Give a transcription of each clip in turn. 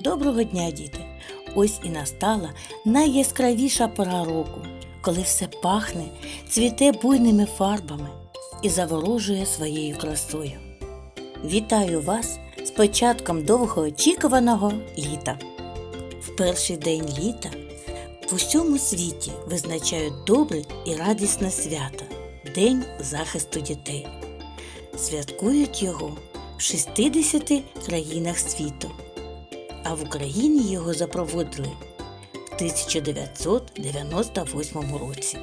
Доброго дня, діти! Ось і настала найяскравіша пора року, коли все пахне, цвіте буйними фарбами і заворожує своєю красою. Вітаю вас з початком довгоочікуваного літа. В перший день літа в усьому світі визначають добре і радісне свято День захисту дітей. Святкують його в 60 країнах світу а в Україні його запровадили в 1998 році.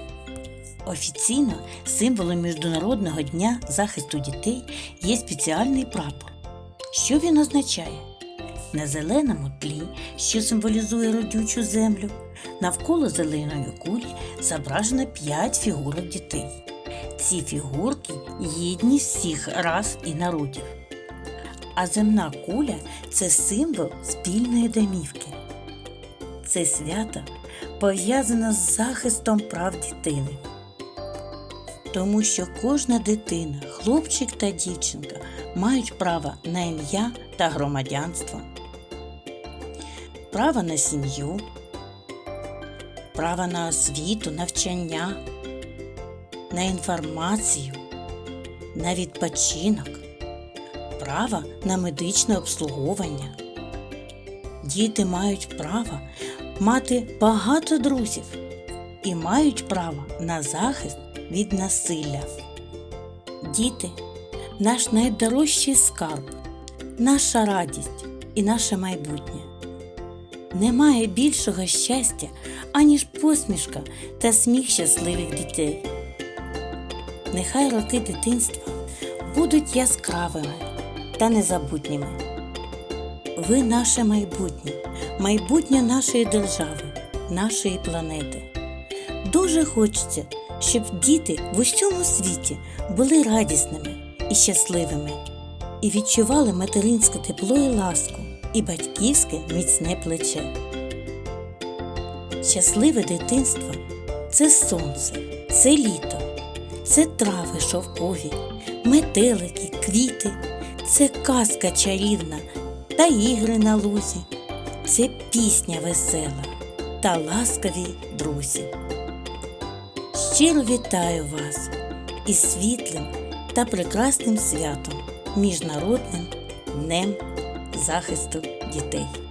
Офіційно символом Міжнародного дня захисту дітей є спеціальний прапор. Що він означає? На зеленому тлі, що символізує родючу землю, навколо зеленої кулі зображено п'ять фігурок дітей. Ці фігурки єдність всіх рас і народів а земна куля це символ спільної домівки. Це свято пов'язано з захистом прав дитини. Тому що кожна дитина, хлопчик та дівчинка мають право на ім'я та громадянство, право на сім'ю, право на освіту, навчання, на інформацію, на відпочинок право на медичне обслуговування. Діти мають право мати багато друзів і мають право на захист від насилля. Діти наш найдорожчий скарб, наша радість і наше майбутнє. Немає більшого щастя, аніж посмішка та сміх щасливих дітей. Нехай роки дитинства будуть яскравими та незабутніми. Ви наше майбутнє, майбутнє нашої держави, нашої планети. Дуже хочеться, щоб діти в усьому світі були радісними і щасливими і відчували материнське тепло і ласку і батьківське міцне плече. Щасливе дитинство це сонце, це літо, це трави шовкові, метелики, квіти. Це казка чарівна та ігри на лузі, це пісня весела та ласкаві друзі. Щиро вітаю вас із світлим та прекрасним святом Міжнародним днем захисту дітей.